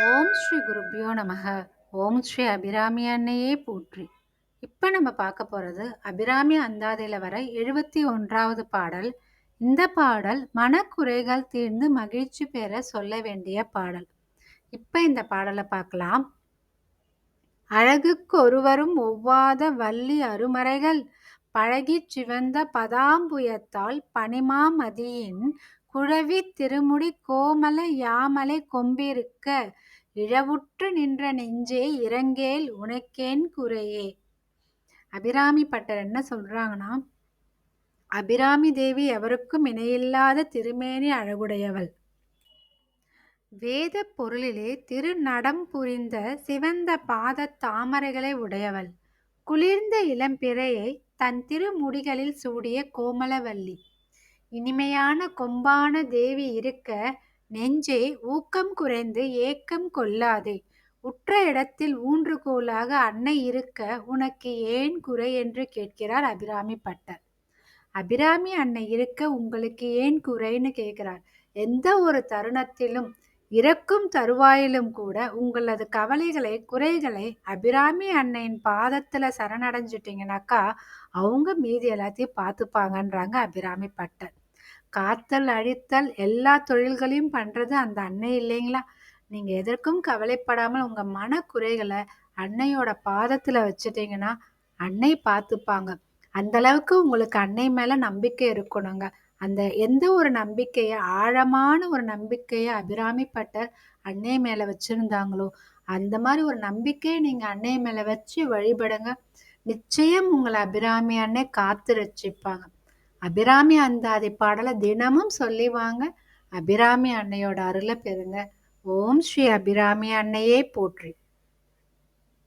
ஓம் ஸ்ரீ குருப்பியோ நமக. ஓம் ஸ்ரீ அபிராமி அன்னையே போற்றி. இப்போ நம்ம பார்க்க போகிறது அபிராமி அந்தாதியில் வர எழுபத்தி ஒன்றாவது பாடல். இந்த பாடல் மனக்குறைகள் தீர்ந்து மகிழ்ச்சி பெற சொல்ல வேண்டிய பாடல். இப்போ இந்த பாடலை பார்க்கலாம். அழகுக்கு ஒருவரும் ஒவ்வாத வள்ளி அருமறைகள். பழகிச் சிவந்த பதாம்புயத்தால் பனிமாமதியின் குழவி திருமுடி கோமல யாமலை கொம்பிருக்க இழவுற்று நின்ற நெஞ்சே இறங்கேல் உனக்கேன் குறையே. அபிராமி பட்டர் என்ன சொல்றாங்கன்னா அபிராமி தேவி எவருக்கும் இணையில்லாத திருமேனி அழகுடையவள். வேத பொருளிலே திருநடம் புரிந்த சிவந்த பாத தாமரைகளை உடையவள். குளிர்ந்த இளம்பிறையை தன் திருமுடிகளில் சூடிய கோமலவல்லி. இனிமையான கொம்பான தேவி இருக்க நெஞ்சே ஊக்கம் குறைந்து ஏக்கம் கொள்ளாதே. உற்ற இடத்தில் ஊன்றுகோலாக அன்னை இருக்க உனக்கு ஏன் குறை என்று கேட்கிறார் அபிராமி பட்டர். அபிராமி அன்னை இருக்க உங்களுக்கு ஏன் குறைன்னு கேட்கிறார். எந்த ஒரு தருணத்திலும் இறக்கும் தருவாயிலும் கூட உங்களது கவலைகளை குறைகளை அபிராமி அன்னையின் பாதத்தில் சரணடைஞ்சிட்டிங்கனாக்கா அவங்க மீதி எல்லாத்தையும் பார்த்துப்பாங்கன்றாங்க அபிராமி பட்டர். காத்தல் அழித்தல் எல்லா தொழில்களையும் பண்ணுறது அந்த அன்னை இல்லைங்களா? நீங்கள் எதற்கும் கவலைப்படாமல் உங்கள் மனக்குறைகளை அன்னையோட பாதத்தில் வச்சுட்டீங்கன்னா அன்னை பார்த்துப்பாங்க. அந்த அளவுக்கு உங்களுக்கு அன்னை மேலே நம்பிக்கை இருக்கணுங்க. அந்த எந்த ஒரு நம்பிக்கையை ஆழமான ஒரு நம்பிக்கையை அபிராமிப்பட்டர் அன்னை மேலே வச்சுருந்தாங்களோ அந்த மாதிரி ஒரு நம்பிக்கையை நீங்கள் அன்னை மேலே வச்சு வழிபடுங்க. நிச்சயம் உங்களை அபிராமி அன்னை காத்து ரசிப்பாங்க அபிராமி அந்தாதி பாடலை தினமும் சொல்லி வாங்க. அபிராமி அன்னையோட அருளை பெறுங்க. ஓம் ஸ்ரீ அபிராமி அன்னையே போற்றி.